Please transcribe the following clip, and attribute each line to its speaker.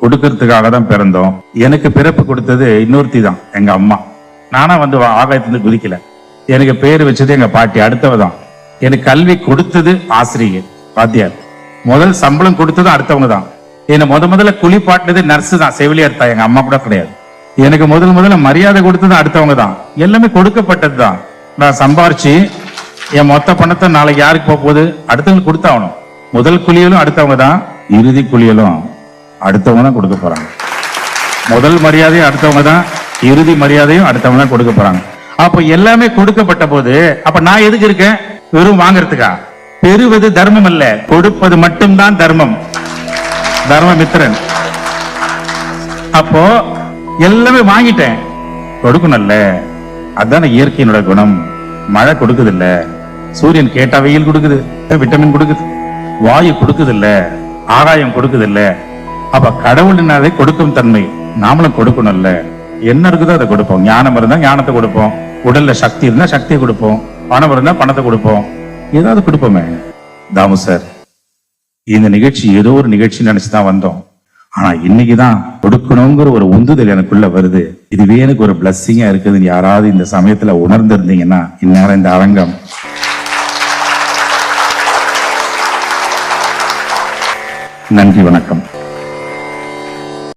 Speaker 1: கொடுக்கறதுக்காக தான் பிறந்தோம். எனக்கு பிறப்பு கொடுத்தது இன்னொருத்தி தான் எங்க அம்மா. நானா வந்து ஆகாயத்துல குதிக்கல. எனக்கு பேர் வச்சது எங்க பாட்டி அடுத்தவ தான் எனக்கு கல்வி கொடுத்தது ஆசிரியர் வாத்தியார். முதல் சம்பளம் கொடுத்ததும் அடுத்தவங்க தான் என்னை முத முதல்ல குளிப்பாட்டினது நர்ஸ் தான் செவிலியர் தான் எங்க அம்மா கூட கிடையாது. எனக்கு முதல் முதல்ல மரியாதை கொடுத்தது அடுத்தவங்க தான் எல்லாமே கொடுக்கப்பட்டது தான் நான் சம்பாரிச்சு என் மொத்த பணத்தை நாளைக்கு யாருக்கு போக போகுது? அடுத்தவங்களுக்கு கொடுத்தாகணும். முதல் குளியலும் அடுத்தவங்க தான் இறுதி குளியலும் அடுத்தவங்க தான் கொடுக்க போறாங்க. முதல் மரியாதையும் அடுத்தவங்க தான் இறுதி மரியாதையும் அடுத்தவங்க தான் கொடுக்க போறாங்க. அப்ப எல்லாமே கொடுக்கப்பட்ட போது அப்ப நான் எதுக்கு இருக்கேன்? வெறும் வாங்குறதுக்கா? பெறுவது தர்மம் அல்ல கொடுப்பது மட்டும்தான் தர்மம். தர்மமித்திரன். அப்போ எல்லாமே வாங்கிட்டேன். கொடுக்கணும்ல அதான இயற்கையினோட குணம். மழை கொடுக்குது இல்ல. சூரியன் கேட்டா வெயில் கொடுக்குது விட்டமின் கொடுக்குது. வாயு கொடுக்குது இல்ல. ஆகாயம் கொடுக்குது இல்ல. அப்ப கடவுளினாலே கொடுக்கும் தன்மை நாமளும் கொடுக்கணும்ல. என்ன இருக்குதோ அதை கொடுப்போம். ஞானம் இருந்தா ஞானத்தை கொடுப்போம். உடல்ல சக்தி இருந்தா சக்தியை கொடுப்போம். பணம் இருந்தா பணத்தை கொடுப்போம். ஏதாவது கொடுப்போமே. தாமு சார் இந்த நிகழ்ச்சி ஏதோ ஒரு நிகழ்ச்சி நினைச்சுதான் வந்தோம். ஆனா இன்னைக்குதான் கொடுக்கணுங்கிற ஒரு உந்துதல் எனக்குள்ள வருது. இதுவே எனக்கு ஒரு பிளஸ்ஸிங்கா இருக்குதுன்னு யாராவது இந்த சமயத்துல உணர்ந்திருந்தீங்கன்னா இந்நேரம் இந்த அரங்கம். நன்றி வணக்கம்.